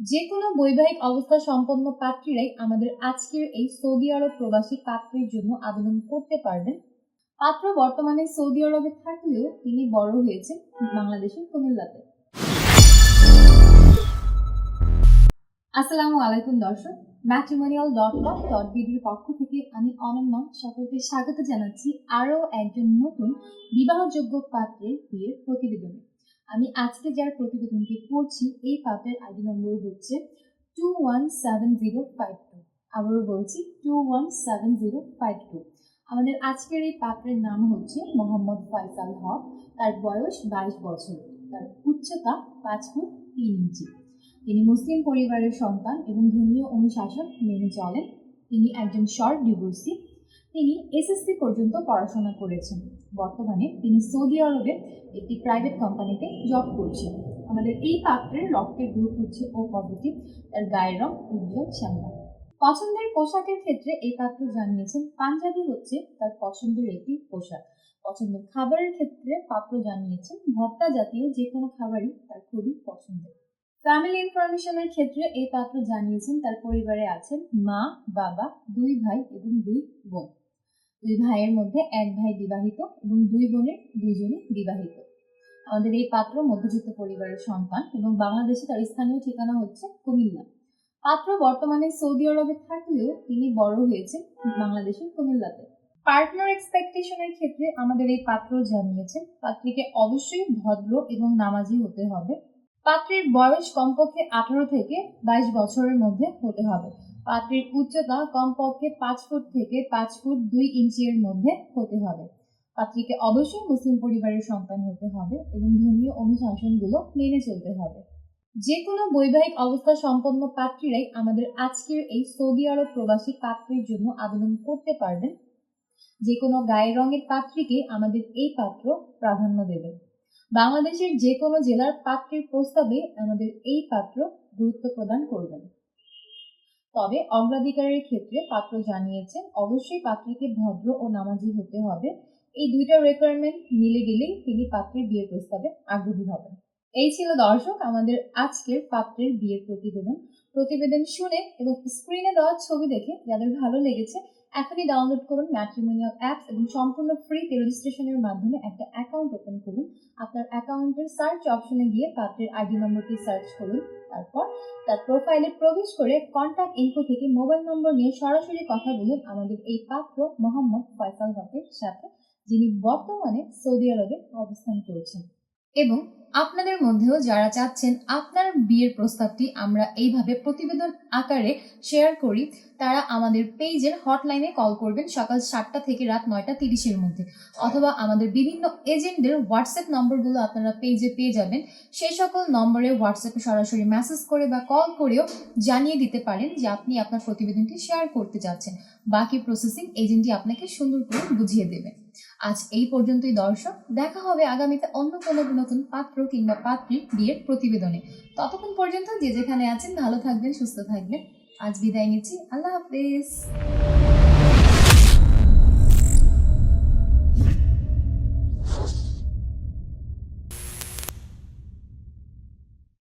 যে কোনো বৈবাহিক অবস্থা সম্পন্ন পাত্রীরাই আমাদের আজকের এই সৌদি আরব প্রবাসী পাত্রের জন্য আবেদন করতে পারবেন। পাত্র বর্তমানে সৌদি আরবে থাকলেও তিনি বড় হয়েছেন বাংলাদেশের কুমিল্লাতে। আসসালামু আলাইকুম দর্শক ম্যাট্রিমোনিয়াল ডট কম ডট বিডির পক্ষ থেকে আমি অনন্যা সকলকে স্বাগত জানাচ্ছি আরও একজন নতুন বিবাহযোগ্য পাত্রের বিয়ের প্রতিবেদনে। আমি আজকে যার প্রতিবেদনটি পড়ছি, এই পাপের আইডি নম্বর হচ্ছে two one seven zero five two আবারও বলছি two one seven zero five two আমাদের আজকের এই পাত্রের নাম হচ্ছে মোহাম্মদ ফয়সাল হক। তার বয়স বাইশ বছর। তার উচ্চতা পাঁচ ফুট তিন ইঞ্চি। তিনি মুসলিম পরিবারের সন্তান এবং ধর্মীয় অনুশাসন মেনে চলেন। তিনি একজন শর্ট ডিভোর্সি তিনি এসএসসি পর্যন্ত পড়াশোনা করেছেন। বর্তমানে তিনি সৌদি আরবে একটি প্রাইভেট কোম্পানিতে জব করছেন। আমাদের এই পাত্রের রক্তের গ্রুপ হচ্ছে ও পজিটিভ তার গায়ের রং উজ্জ্বল শ্যামলা। পছন্দের পোশাকের ক্ষেত্রে এই পাত্র জানিয়েছেন, পাঞ্জাবি হচ্ছে তার পছন্দের একটি পোশাক। পছন্দের খাবারের ক্ষেত্রে পাত্র জানিয়েছেন, ভর্তা জাতীয় যে কোনো খাবারই তার খুবই পছন্দের। ফ্যামিলি ইনফরমেশনের ক্ষেত্রে এই পাত্র জানিয়েছেন, তার পরিবারে আছেন মা, বাবা, দুই ভাই এবং দুই বোন। দুই ভাইয়ের মধ্যে এক ভাই বিবাহিত এবং দুই বোনের দুইজনই বিবাহিত। আমাদের এই পাত্র মধ্যবিত্ত পরিবারের সন্তান এবং বাংলাদেশে তার স্থানীয় ঠিকানা হচ্ছে কুমিল্লা। পাত্র বর্তমানে সৌদি আরবে থাকলেও তিনি বড় হয়েছেন বাংলাদেশের কুমিল্লাতে। পার্টনার এক্সপেকটেশনের ক্ষেত্রে আমাদের এই পাত্র জানিয়েছেন, পাত্রীকে অবশ্যই ভদ্র এবং নামাজি হতে হবে। পাত্রীর বয়স কমপক্ষে আঠারো থেকে বাইশ বছরের মধ্যে হতে হবে। পাত্রীর উচ্চতা কমপক্ষে পাঁচ ফুট থেকে পাঁচ ফুট দুই ইঞ্চির মধ্যে হতে হবে। পাত্রীকে অবশ্যই মুসলিম পরিবারের সন্তান হতে হবে এবং ধর্মীয় অনুশাসনগুলো মেনে চলতে হবে। যে কোনো বৈবাহিক অবস্থা সম্পন্ন পাত্রীরাই আমাদের আজকের এই সৌদি আরব প্রবাসী পাত্রের জন্য আবেদন করতে পারবেন। যে কোনো গায়ের রঙের পাত্রীকে আমাদের এই পাত্র প্রাধান্য দেবে বাংলাদেশের যে কোনো জেলার পাত্রের প্রস্তাবে আমাদের এই পাত্র গুরুত্ব প্রদান করবেন। তবে অগ্রাধিকারের ক্ষেত্রে পাত্র জানিয়েছেন, অবশ্যই পাত্রীকে ভদ্র ও নামাজি হতে হবে। এই দুইটা রিকোয়ারমেন্ট মিলে গেলেই তিনি পাত্রের বিয়ের প্রস্তাবে আগ্রহী হবেন। এই ছিল দর্শক, আমাদের আজকের পাত্রের বিয়ের প্রতিবেদন। প্রতিবেদন শুনে এবং স্ক্রিনে দেওয়া ছবি দেখে যাদের ভালো লেগেছে এখনই ডাউনলোড করুন ম্যাট্রিমোনিয়াল অ্যাপস এবং সম্পূর্ণ ফ্রিতে রেজিস্ট্রেশনের মাধ্যমে একটা অ্যাকাউন্ট ওপেন করুন। আপনার অ্যাকাউন্টের সার্চ অপশনে গিয়ে পাত্রের আইডি নম্বরটি সার্চ করুন, তারপর তার প্রোফাইলে প্রবেশ করে কন্ট্যাক্ট ইনফো থেকে মোবাইল নম্বর নিয়ে সরাসরি কথা বলুন আমাদের এই পাত্র মোহাম্মদ ফয়সাল হকের সাথে, যিনি বর্তমানে সৌদি আরবে অবস্থান করছেন। এবং আপনাদের মধ্যেও যারা চাচ্ছেন আপনার বিয়ের প্রস্তাবটি আমরা এইভাবে প্রতিবেদন আকারে শেয়ার করি, তারা আমাদের পেজের হটলাইনে কল করবেন সকাল সাতটা থেকে রাত নয়টা তিরিশের মধ্যে। অথবা আমাদের বিভিন্ন এজেন্টদের হোয়াটসঅ্যাপ নম্বরগুলো আপনারা পেজে পেয়ে যাবেন। সেই সকল নম্বরে হোয়াটসঅ্যাপে সরাসরি মেসেজ করে বা কল করেও জানিয়ে দিতে পারেন যে আপনি আপনার প্রতিবেদনটি শেয়ার করতে যাচ্ছেন। বাকি প্রসেসিং এজেন্টটি আপনাকে সুন্দর করে বুঝিয়ে দেবে। আজ এই পর্যন্তই, দর্শক। দেখা হবে আগামীতে অন্য কোনো নতুন পাত্র কিংবা পাত্রীর বিয়ের প্রতিবেদনে। ততক্ষণ পর্যন্ত যে যেখানে আছেন, ভালো থাকবেন, সুস্থ থাকবেন। আজ বিদায় নিচ্ছি। আল্লাহ হাফেজ।